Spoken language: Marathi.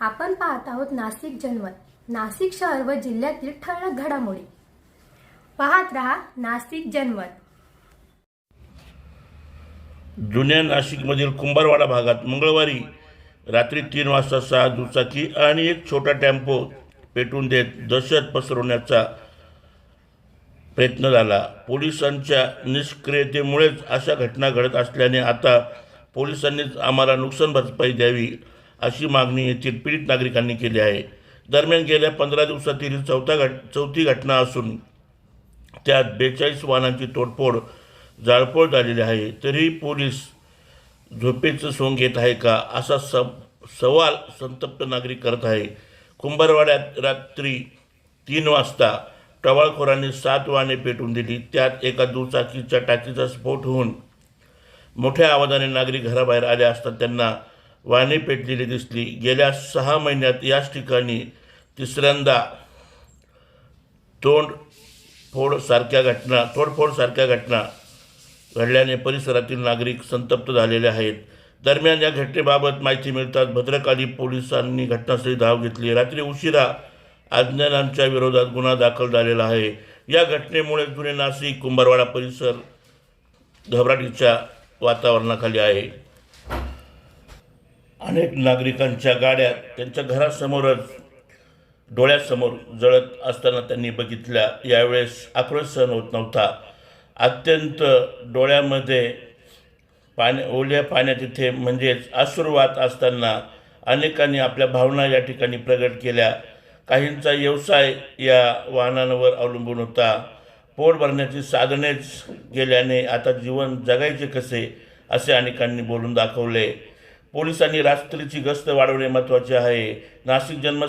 आपण पाहत आहोत नाशिक जनमत नाशिक शहर व जिल्ह्यातील ठळक घडामोडी. पाहत रहा नाशिक जनमत जुन्या नाशिकमधील कुंभारवाडा भागात मंगळवारी रात्री तीन वाजता सहा दुचाकी आणि एक छोटा टेम्पो पेटून देत दहशत पसरवण्याचा प्रयत्न झाला. पोलिसांच्या निष्क्रियतेमुळेच अशा घटना घडत असल्याने आता पोलिसांनीच आम्हाला नुकसान भरपाई द्यावी अशी मागणी येथील पीडित नागरिकांनी केली आहे. दरम्यान गेल्या पंधरा दिवसातील ही चौथा घट चौथी घटना असून त्यात बेचाळीस वाहनांची तोडफोड जाळपोळ झालेली आहे. तरीही पोलीस झोपेचं सोंग घेत आहे का असा स सवाल संतप्त नागरिक करत आहे. कुंभारवाड्यात रात्री तीन वाजता टवाळखोरांनी सात वाहने पेटून दिली. त्यात एका दुचाकीच्या टाकीचा स्फोट होऊन मोठ्या आवाजाने नागरिक घराबाहेर आले असता त्यांना वाहने पेटलेली दिसली. गेल्या सहा महिन्यात याच ठिकाणी तिसऱ्यांदा तोंड फोडसारख्या घटना तोडफोडसारख्या घटना घडल्याने परिसरातील नागरिक संतप्त झालेले आहेत. दरम्यान या घटनेबाबत माहिती मिळताच भद्रकाली पोलिसांनी घटनास्थळी धाव घेतली. रात्री उशिरा अज्ञानांच्या विरोधात गुन्हा दाखल झालेला आहे. या घटनेमुळे जुने नाशिक कुंभारवाडा परिसर घबराटीच्या वातावरणाखाली आहे. अनेक नागरिकांच्या गाड्या त्यांच्या घरासमोरच डोळ्यासमोर जळत असताना त्यांनी बघितल्या. यावेळेस आक्रोश सहन होत नव्हता. अत्यंत डोळ्यामध्ये पाण्या ओल्या पाण्यात तिथे म्हणजेच अश्रुवात असताना अनेकांनी आपल्या भावना या ठिकाणी प्रगट केल्या. काहींचा व्यवसाय या वाहनांवर अवलंबून होता. पोट भरण्याची साधनेच गेल्याने आता जीवन जगायचे कसे असे अनेकांनी बोलून दाखवले. पोलिसांनी रात्रीची गस्त वाढवणे महत्त्वाचे आहे. नाशिक जन्म